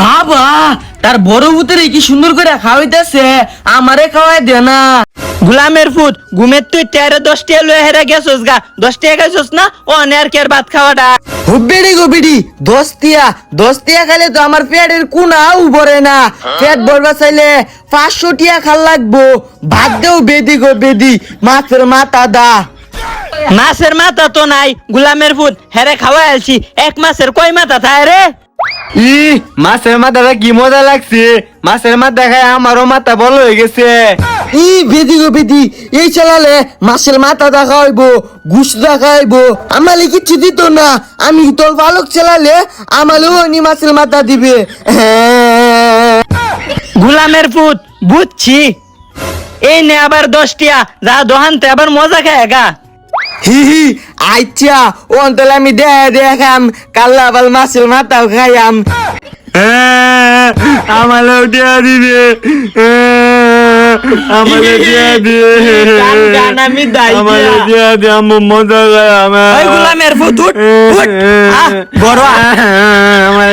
বাবা তার বড় ভূতের কি সুন্দর করে খাওয়াইতেছে? আমারে খাওয়াই দে না। গুলামের ফুট ঘুমের তুই তেরো দশ টিয়া লয়ে হেরা গেছস গা। দশ টিয়া গেছস না? ও নের কের ভাত খাওয়াটা। হুব্বিড়ি গুবিড়ি দোস্তিয়া দোস্তিয়া খাইলে তো আমার পেটের কুনাও ভরে না। পেট ভরবা চাইলে পাঁচশো টিয়া খাল লাগবো। ভাত দেও বেদি গো বেদি মাছের মাথা দা। মাছের মাথা তো নাই গুলামের ফুট হেরে খাওয়া আলছি এক মাসের কয় মাথা থাকে রে? ই মাছের মাথাটা কি মজা লাগছে? মাছের মাথা খায় আমারও মাথা বড় হয়ে গেছে। ই বেদি গো বেদি এই চালালে মাছের মাথা দেখা হইব ঘুষ দেখা হইব। আমালে কিচ্ছু দিত না। আমি তোর বালক চালালে আমালেও নি মাছের মাথা দিবে। গুলামের ফুট বুঝছি। এই নে আবার দশটিয়া যা দোহানতে আবার মজা খায় গা। হি হি আচ্ছা অন্তলে আমি দে দেখাম কাল্লা বাল মাছের মাথাও খাইয়াম আমারও দিয়া দিবে আমারও দিয়া দিবে গান গান আমি দাই আমারও দিয়া। দিয়া দিয়ে আমি মজা আমার ওই গুলামের ফুট বড়। আমার